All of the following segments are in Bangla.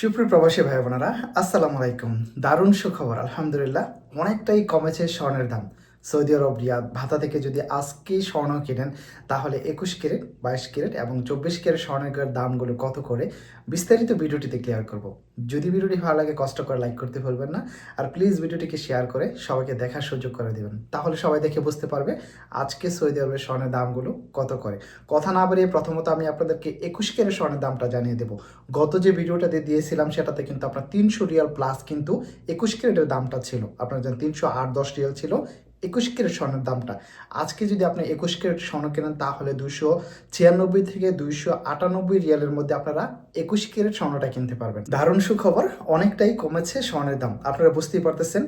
সুপ্রিয় প্রবাসী ভাই বোনেরা আসসালামু আলাইকুম। দারুণ সুখবর আলহামদুলিল্লাহ। অনেকটাই কমেছে স্বর্ণের দাম। সৌদি আরব, রিয়াদ, ভাতা থেকে যদি আজকে স্বর্ণ কেনেন, তাহলে একুশ ক্যারেট, বাইশ ক্যারেট এবং চব্বিশ ক্যারেট স্বর্ণের দামগুলো কত করে বিস্তারিত ভিডিওটিতে ক্লিয়ার করব। যদি ভিডিওটি ভালো লাগে, কষ্ট করে লাইক করতে ভুলবেন না। আর প্লিজ ভিডিওটিকে শেয়ার করে সবাইকে দেখার সুযোগ করে দিবেন। তাহলে সবাই দেখে বুঝতে পারবে আজকে সৌদি আরবের স্বর্ণের দামগুলো কত করে। কথা না বাড়িয়ে প্রথমত আমি আপনাদেরকে একুশ ক্যারেট স্বর্ণের দামটা জানিয়ে দেবো। গত যে ভিডিওটা দিয়ে দিয়েছিলাম, সেটাতে কিন্তু আপনার তিনশো রিয়াল প্লাস কিন্তু একুশ ক্যারেটের দামটা ছিল। আপনার যেন তিনশো আট, দশ রিয়াল ছিল একুশ ক্যারেট স্বর্ণের দামটা। আজকে যদি আপনি একুশ ক্যারেট স্বর্ণ কেনেন, তাহলে দুশো ছিয়ানব্বই থেকে দুইশো আটানব্বই রিয়ালের মধ্যে আপনারা একুশ ক্যারেট স্বর্ণটা কিনতে পারবেন। দারুণ সুখবর, অনেকটাই কমেছে স্বর্ণের দাম। আপনারা বুঝতেই পারতেছেন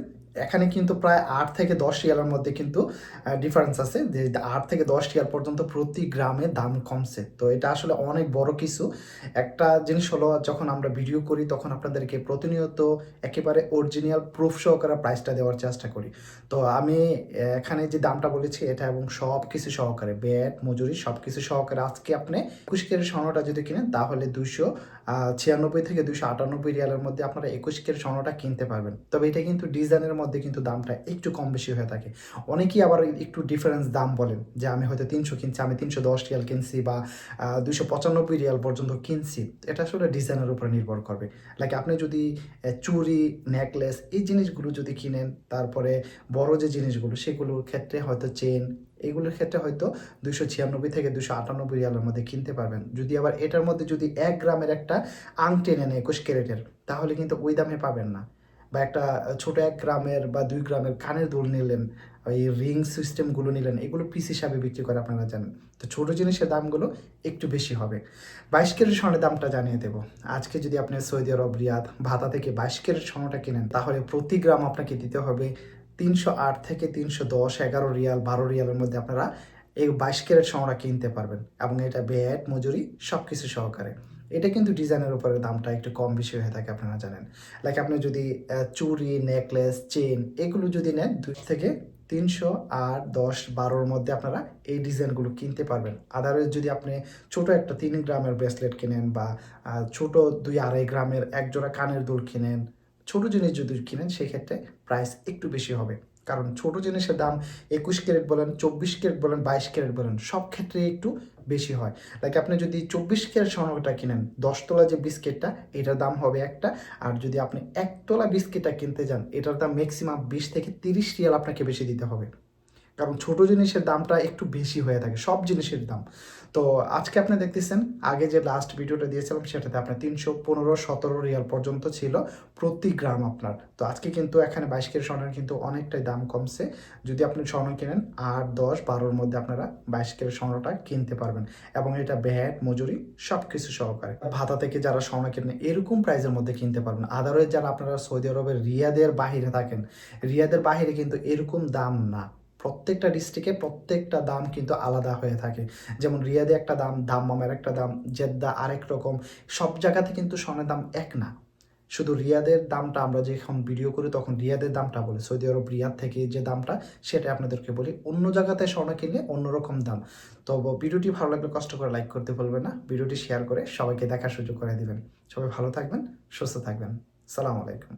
এখানে কিন্তু প্রায় আট থেকে দশ রিয়ালের মধ্যে কিন্তু ডিফারেন্স আছে। যে আট থেকে দশ রিয়াল পর্যন্ত প্রতি গ্রামে দাম কমছে। তো এটা আসলে অনেক বড় কিছু। একটা জিনিস হলো, যখন আমরা ভিডিও করি, তখন আপনাদেরকে প্রতিনিয়ত একেবারে অরিজিনাল প্রুফ সহকারে প্রাইসটা দেওয়ার চেষ্টা করি। তো আমি এখানে যে দামটা বলেছি, এটা এবং সব কিছু সহকারে, ব্যাট, মজুরি, সব কিছু সহকারে আজকে আপনি একুশ কেরের স্বর্ণটা যদি কিনেন, তাহলে দুইশো ছিয়ানব্বই থেকে দুইশো আটানব্বই রিয়ালের মধ্যে আপনারা একুশ কেরের স্বর্ণটা কিনতে পারবেন। তবে এটা কিন্তু ডিজাইনের মধ্যে কিন্তু দামটা একটু কম বেশি হয়ে থাকে। অনেকেই আবার একটু ডিফারেন্স দাম বলেন যে আমি হয়তো তিনশো কিনছি, আমি তিনশো দশ রিয়াল কিনছি বা দুইশো পঁচানব্বই রিয়াল পর্যন্ত কিনছি। এটা আসলে ডিজাইনের উপরে নির্ভর করবে। লাইক আপনি যদি চুড়ি নেকলেস এই জিনিসগুলো যদি কিনেন, তারপরে বড় যে জিনিসগুলো সেগুলোর ক্ষেত্রে হয়তো চেন এইগুলোর ক্ষেত্রে হয়তো দুশো ছিয়ানব্বই থেকে দুশো আটানব্বই রিয়ালের মধ্যে কিনতে পারবেন। যদি আবার এটার মধ্যে যদি এক গ্রামের একটা আংটি নেন একুশ ক্যারেটের, তাহলে কিন্তু ওই দামে পাবেন না। বা একটা ছোট এক গ্রামের বা দুই গ্রামের কানের দুল নিলেন, ওই রিং সিস্টেমগুলো নিলেন, এগুলো পিস হিসাবে বিক্রি করে আপনারা জানেন। তো ছোট জিনিসের দামগুলো একটু বেশি হবে। বাইশ ক্যারেট স্বর্ণের দামটা জানিয়ে দেবো। আজকে যদি আপনি সৌদি আরব, রিয়াদ, ভাতা থেকে বাইশ ক্যারেট স্বর্ণটা কিনেন, তাহলে প্রতি গ্রাম আপনাকে দিতে হবে তিনশো আট থেকে তিনশো দশ, এগারো রিয়াল, বারো রিয়ালের মধ্যে আপনারা এই বাইশ ক্যারেট স্বর্ণটা কিনতে পারবেন এবং এটা ব্যাট, মজুরি সব কিছু সহকারে। এটা কিন্তু ডিজাইনের উপরে দামটা একটু কম বেশি হয়ে থাকে আপনারা জানেন। লাইক আপনি যদি চুরি নেকলেস চেন এগুলো যদি নেন দুই থেকে তিনশো আট দশ বারোর মধ্যে আপনারা এই ডিজাইনগুলো কিনতে পারবেন। আদারওয়াইজ যদি আপনি ছোট একটা তিন গ্রামের ব্রেসলেট কিনেন বা ছোট দুই আড়াই গ্রামের এক জোড়া কানের দুল কিনেন, ছোট জিনিস যদি কিনেন, সেক্ষেত্রে প্রাইস একটু বেশি হবে। কারণ ছোট জিনিসের দাম একুশ ক্যারেট বলেন, চব্বিশ ক্যারেট বলেন, বাইশ ক্যারেট বলেন, সব ক্ষেত্রে একটু বেশি হয়। লাইক আপনি যদি চব্বিশ ক্যারেট স্বর্ণটা কিনেন দশ তোলা যে বিস্কিটটা, এটার দাম হবে একটা। আর যদি আপনি একতলা বিস্কিটটা কিনতে যান, এটার দাম ম্যাক্সিমাম বিশ থেকে তিরিশ রিয়াল আপনাকে বেশি দিতে হবে। কারণ ছোট জিনিসের দামটা একটু বেশি হয়ে থাকে, সব জিনিসের দাম। তো আজকে আপনি দেখতেছেন, আগে যে লাস্ট ভিডিওটা দিয়েছিলাম সেটাতে আপনার তিনশো পনেরো সতেরো রিয়াল পর্যন্ত ছিল প্রতি গ্রাম আপনার। তো আজকে কিন্তু এখানে বাইশ কেজি স্বর্ণের কিন্তু অনেকটাই দাম কমছে। যদি আপনি স্বর্ণ কেনেন, আট, দশ, বারোর মধ্যে আপনারা বাইশ কেজি স্বর্ণটা কিনতে পারবেন এবং এটা ব্যাট, মজুরি সব কিছু সহকারে। ভাতা থেকে যারা স্বর্ণ কেনেন, এরকম প্রাইসের মধ্যে কিনতে পারবেন। আদারওয়াইজ যারা আপনারা সৌদি আরবের রিয়াদের বাহিরে থাকেন, রিয়াদের বাহিরে কিন্তু এরকম দাম না। প্রত্যেকটা ডিস্ট্রিক্টে প্রত্যেকটা দাম কিন্তু আলাদা হয়ে থাকে। যেমন রিয়াদে একটা দাম দাম্মামের একটা দাম, জেদ্দা আরেক রকম। সব জায়গাতে কিন্তু স্বর্ণের দাম এক না। শুধু রিয়াদের দামটা আমরা যখন ভিডিও করি, তখন রিয়াদের দামটা বলি। সৌদি আরব, রিয়াদ থেকে যে দামটা, সেটা আপনাদেরকে বলি। অন্য জায়গাতে স্বর্ণ কিনলে অন্যরকম দাম। তো ভিডিওটি ভালো লাগলে কষ্ট করে লাইক করতে ভুলবেন না। ভিডিওটি শেয়ার করে সবাইকে দেখার সুযোগ করে দেবেন। সবাই ভালো থাকবেন, সুস্থ থাকবেন। সালাম আলাইকুম।